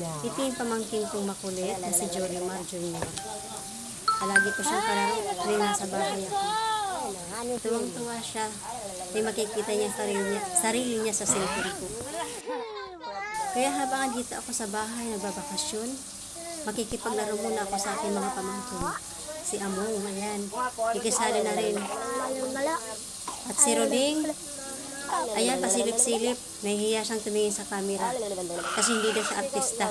Ito yung pamangkin kong makulit na si Jory Mar Jr. Palagi ko siyang kalaro tuwing nasa bahay ako. Tuwang-tuwa siya. Di makikita niya sarili niya, sarili niya sa cellphone ko. Kaya habang andito ako sa bahay nagbabakasyon, makikipaglaro muna ako sa aking mga pamangkin. Si Among, ayan. Ikisali na rin. At si Roding, ayan, pasilip-silip. Nahihiya siyang tumingin sa camera. Kasi hindi daw siya artista.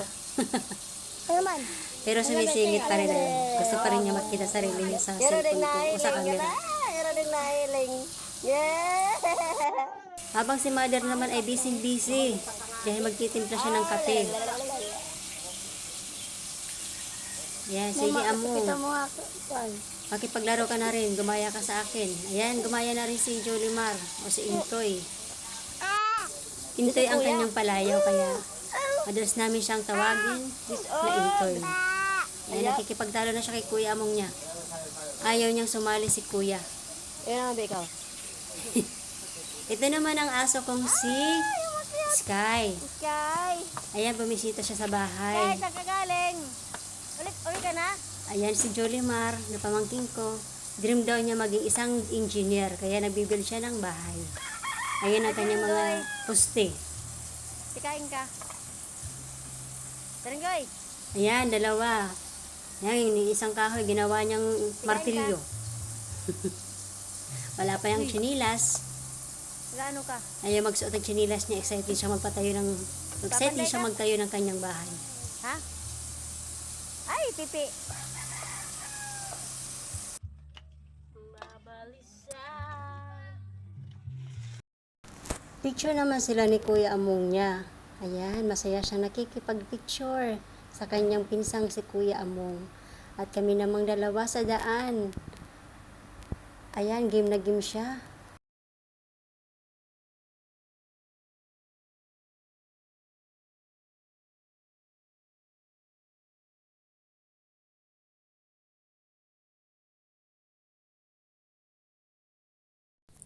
Pero sumisingit pa rin na yun. Gusto pa rin niya makita sarili niya sa cellphone ko o sa camera. Habang si mother naman ay busy-busy. Dahil magtitimpla siya ng kape. Yan, sige amo. Makipaglaro ka na rin. Gumaya ka sa akin. Ayan, gumaya na rin si Jolimar o si Intoy. Intoy ang kanyang palayaw kaya madalas namin siyang tawagin na Intoy. Ayan, nakikipagtalo na siya kay Kuya Among niya. Ayaw niyang sumali si Kuya. Yan ang ikaw. Ito naman ang aso kong si Sky. Sky. Ayan, bumisita siya sa Sky, bahay. saan ka galing? Ulit, ulit ka na? Ayan si Jolimar, na pamangking ko. Dream daw niya maging isang engineer, kaya nagbibuild siya ng bahay. Ayan ang kanyang mga poste. Sikain ka. Taranggoy. Ayan, dalawa. Ayan, isang kahoy, ginawa niyang martilyo. Wala pa yung chinilas. Gaano ka? Ayaw magsuot ng chinilas niya, excited siya magpatayo ng... Excited siya magtayo ng kanyang bahay. Ha? Pipi. Babalisa. Picture naman sila ni Kuya Among niya. Ayan, masaya siyang nakikipag-picture sa kanyang pinsang si Kuya Among. At kami namang dalawa sa daan. Ayan, game na game siya.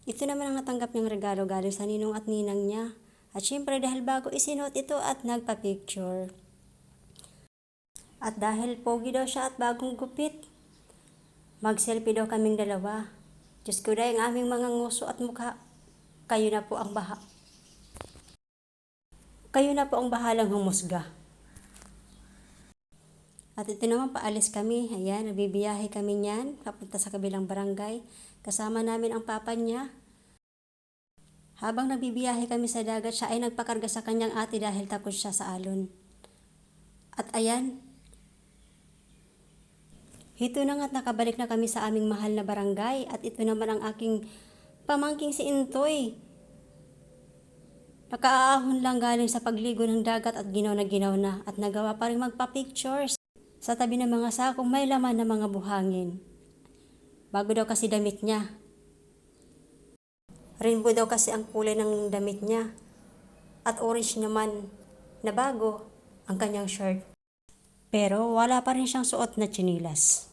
Ito naman ang natanggap niyang regalo galing sa ninong at ninang niya. At syempre dahil bago isinuot ito at nagpa-picture. At dahil pogi daw siya at bagong gupit, mag-selfie daw kaming dalawa. Diyos ko ang aming mga nguso at mukha, kayo na po ang baha. Kayo na po ang bahalang humusga. At ito naman paalis kami. Ayan, nabibiyahe kami niyan. Papunta sa kabilang barangay. Kasama namin ang papa niya. Habang nabibiyahe kami sa dagat, siya ay nagpakarga sa kanyang ate dahil tapos siya sa alon. At ayan, ito na nga't nakabalik na kami sa aming mahal na barangay at ito naman ang aking pamangking si Intoy. Nakaahon lang galing sa pagligo ng dagat at ginaw na ginaw na at nagawa pa rin magpa-pictures sa tabi ng mga sakong may laman ng mga buhangin. Bago daw kasi damit niya. Rainbow daw kasi ang kulay ng damit niya. At orange naman na bago ang kanyang shirt. Pero wala pa rin siyang suot na chinilas.